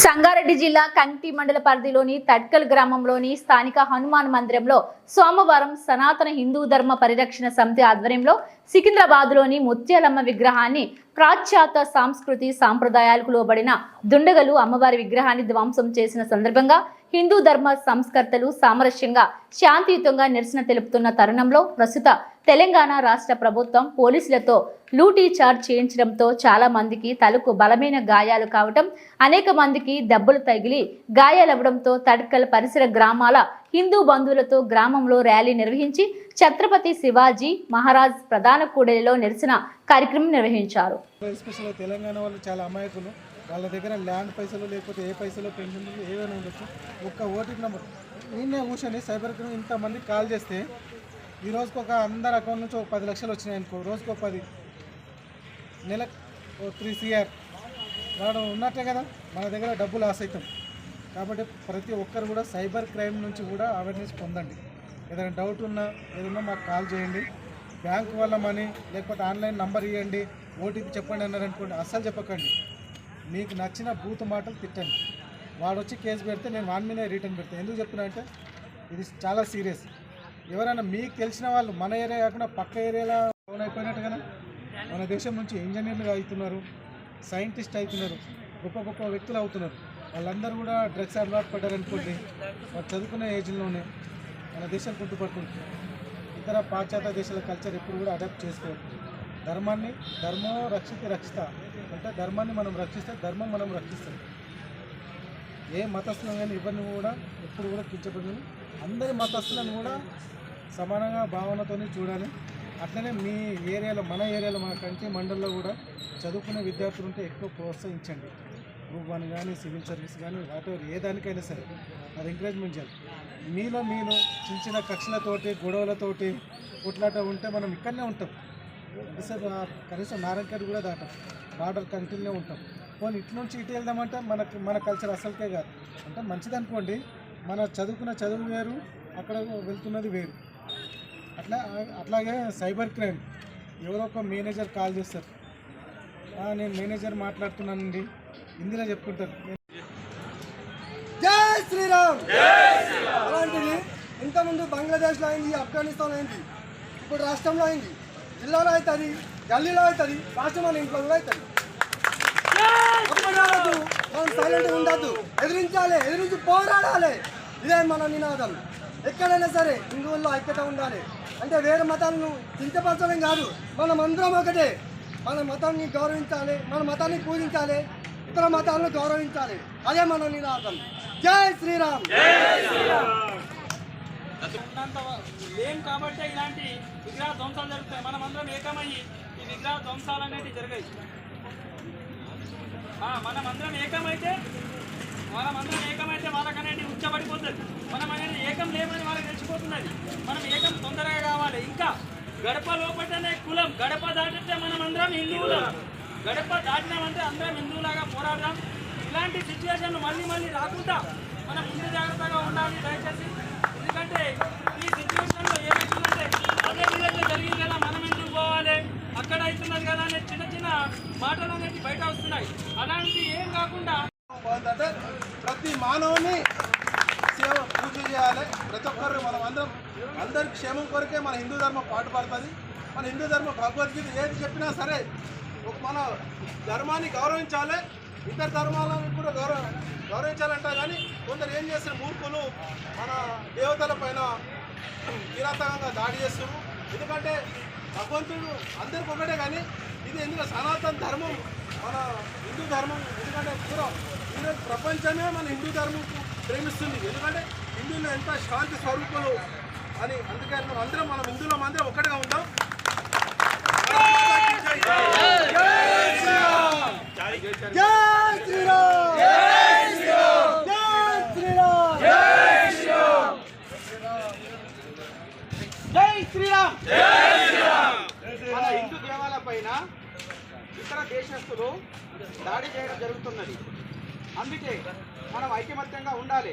సంగారెడ్డి జిల్లా కంటి మండల పరిధిలోని తడ్కల్ గ్రామంలోని స్థానిక హనుమాన్ మందిరంలో సోమవారం సనాతన హిందూ ధర్మ పరిరక్షణ సమితి ఆధ్వర్యంలో సికింద్రాబాద్లోని ముత్యాలమ్మ విగ్రహాన్ని ప్రాచ్యాత సాంస్కృతి సాంప్రదాయాలకు లోబడిన దుండగలు అమ్మవారి విగ్రహాన్ని ధ్వంసం చేసిన సందర్భంగా హిందూ ధర్మ సంస్కర్తలు సామరస్యంగా శాంతియుతంగా నిరసన తెలుపుతున్న తరుణంలో ప్రస్తుత తెలంగాణ రాష్ట్ర ప్రభుత్వం పోలీసులతో లూటీ చార్జ్ చేయించడంతో చాలా మందికి తలకు బలమైన గాయాలు కావటం అనేక మందికి దెబ్బలు తగిలి గాయాలవ్వడంతో తడ్కల్ పరిసర గ్రామాల హిందూ బంధువులతో గ్రామంలో ర్యాలీ నిర్వహించి ఛత్రపతి శివాజీ మహారాజ్ ప్రధాన కూడలిలో నిరసన కార్యక్రమం నిర్వహించారు. తెలంగాణ వాళ్ళు చాలా అమాయకులు. వాళ్ళ దగ్గర ల్యాండ్ పైసలు లేకపోతే ఏ పైసలు పెన్షన్ ఏదైనా ఉండొచ్చు. ఒక్క ఓటీపీ నెంబర్. నిన్నే కూర్చొని సైబర్ క్రైమ్ ఇంతమంది కాల్ చేస్తే ఈ రోజుకి ఒక అందరి అకౌంట్ నుంచి ఒక పది లక్షలు వచ్చినాయి అనుకో రోజుకు పది. నెల ఓ త్రీ సిఆర్. రావడం ఉన్నట్టే కదా మన దగ్గర డబ్బు లాస్ అవుతాం కాబట్టి ప్రతి ఒక్కరు కూడా సైబర్ క్రైమ్ నుంచి కూడా అవేర్నెస్ పొందండి. ఏదైనా డౌట్ ఉన్నా ఏదన్నా మాకు కాల్ చేయండి. బ్యాంక్ వల్ల మనీ లేకపోతే ఆన్లైన్ నంబర్ ఇవ్వండి ఓటీపీ చెప్పండి అన్నారు అనుకోండి అస్సలు చెప్పకండి. మీకు నచ్చిన బూత్ మాటలు తిట్టండి. వాడు వచ్చి కేసు పెడితే నేను వాన్ మీద రిటర్న్ పెడతాను ఎందుకు చెప్తున్నా అంటే ఇది చాలా సీరియస్. ఎవరైనా మీకు తెలిసిన వాళ్ళు మన ఏరియా కాకుండా పక్క ఏరియాలో డౌన్ అయిపోయినట్టు కదా? మన దేశం నుంచి ఇంజనీర్లు అవుతున్నారు సైంటిస్ట్ అవుతున్నారు గొప్ప గొప్ప వ్యక్తులు అవుతున్నారు. వాళ్ళందరూ కూడా డ్రగ్స్ అలవాటు పడ్డారనుకోండి వాళ్ళు చదువుకునే ఏజ్లోనే మన దేశం కుంటుపడుతుంది ఇతర పాశ్చాత్య దేశాల కల్చర్ ఎప్పుడు కూడా అడాప్ట్ చేసుకోవాలి ధర్మాన్ని ధర్మో రక్షిత రక్షిత. అంటే ధర్మాన్ని మనం రక్షిస్తే ధర్మం మనం రక్షిస్తాం. ఏ మతస్థులను కానీ ఎవరిని కూడా ఎప్పుడు కూడా కించబడి అందరి మతస్థులను కూడా సమానంగా భావనతోనే చూడాలి. అట్లనే మీ ఏరియాలో మన ఏరియాలో మన కంటి మండలంలో కూడా చదువుకునే విద్యార్థులు ఉంటే ఎక్కువ ప్రోత్సహించండి. గ్రూప్ వన్ కానీ సివిల్ సర్వీస్ కానీ వాటెవర్ ఏ దానికైనా సరే అది ఎంకరేజ్మెంట్ చేయాలి. మీలో మీలో చిన్న చిన్న కక్షలతోటి గొడవలతోటి కొట్లాట ఉంటే మనం ఇక్కడనే ఉంటాం. కనీసం కనీసం నారాయణఖేడ్ కూడా దాటాం బార్డర్ కంటిన్యూ ఉంటాం. పోనీ ఇటు నుంచి ఇటు వెళ్దామంటే మనకు మన కల్చర్ అసలుకే కాదు. అంటే మంచిది అనుకోండి మన చదువుకున్న చదువు వేరు అక్కడ వెళ్తున్నది వేరు. అట్లా అట్లాగే సైబర్ క్రైమ్ ఎవరో ఒక మేనేజర్ కాల్ చేస్తారు. నేను మేనేజర్ మాట్లాడుతున్నానండి హిందీలో చెప్పుకుంటారు. జై శ్రీరామ్! అలాంటిది ఇంతకుముందు బంగ్లాదేశ్లో అయింది ఆఫ్ఘనిస్తాన్లో అయింది ఇప్పుడు రాష్ట్రంలో అయింది. జిల్లాలో అవుతుంది గల్లీలో అవుతుంది రాష్ట్రం మన ఇంట్లో కూడా అవుతుంది. అప్పుడు రావద్దు మనం సైలెంట్గా ఉండద్దు. ఎదిరించాలి ఎదిరించి పోరాడాలి. ఇదే మన నినాదం. ఎక్కడైనా సరే హిందువుల్లో ఐక్యత ఉండాలి. అంటే వేరే మతాలను కించపరచడం కాదు. మనం అందరం ఒకటే. మన మతాన్ని గౌరవించాలి మన మతాన్ని పూజించాలి ఇతర మతాలను గౌరవించాలి. అదే మన నినాదం. జై శ్రీరామ్. ఉన్నంత లేం కాబట్టి ఇలాంటి విగ్రహ ధ్వంసాలు జరుగుతాయి. మనం అందరం ఏకమయ్యి ఈ విగ్రహ ధ్వంసాలు అనేవి జరిగాయి. మనం అందరం ఏకమైతే మనం అందరం ఏకమైతే వాళ్ళకనేది ఉచ్చబడిపోతుంది. మనం అనేది ఏకం లేమని వాళ్ళకి తెలిసిపోతున్నది మనం ఏకం తొందరగా కావాలి. ఇంకా గడప లోపలనే కులం. గడప దాటితే మనం అందరం హిందువులం. గడప దాటినామంటే అందరం హిందువులాగా పోరాడదాం. ఇలాంటి సిచ్యువేషన్లు మళ్ళీ మళ్ళీ రాకుండా మనం ముందు జాగ్రత్తగా ఉండాలి. దయచేసి ఎందుకంటే ఈ సిచ్యువేషన్లో ఏమవుతుందంటే అదే విధంగా జరిగింది కదా మనం ఎందుకు పోవాలి? అక్కడ అవుతున్నది కదా అనే చిన్న చిన్న మాటలు అనేవి బయట వస్తున్నాయి. అలాంటి ఏం కాకుండా ప్రతి మానవుని సేవ పూజ చేయాలి. ప్రతి ఒక్కరు మనం అందరం అందరి క్షేమం కొరకే మన హిందూ ధర్మం పాటుపడుతుంది మన హిందూ ధర్మం భగవద్గీత ఏది చెప్పినా సరే ఒక మన ధర్మాన్ని గౌరవించాలి. ఇతర ధర్మాలను కూడా గౌరవ గౌరవించాలంట కానీ కొందరు ఏం చేస్తారు? మూర్ఖులు దేవతల పైన కిరాతకంగా దాడి చేస్తారు ఎందుకంటే భగవంతుడు అందరికి ఒకటే కానీ ఇది ఎందుకు సనాతన ధర్మం మన హిందూ ధర్మం. ఎందుకంటే పూరా ఈరోజు ప్రపంచమే మన హిందూ ధర్మం ప్రేమిస్తుంది. ఎందుకంటే హిందువులు ఎంత శాంతి స్వరూపులు అని అందుకే మనం అందరం మనం హిందువులం అందరం ఒక్కటిగా ఉంటాం జై శ్రీరామ్ జై శ్రీరామ్ జై శ్రీరామ్ మన హిందూ దేవాలయ పైన ఇతర దేశస్తులు దాడి చేయడం జరుగుతున్నది. అందుకే మనం ఐకమత్యంగా ఉండాలి.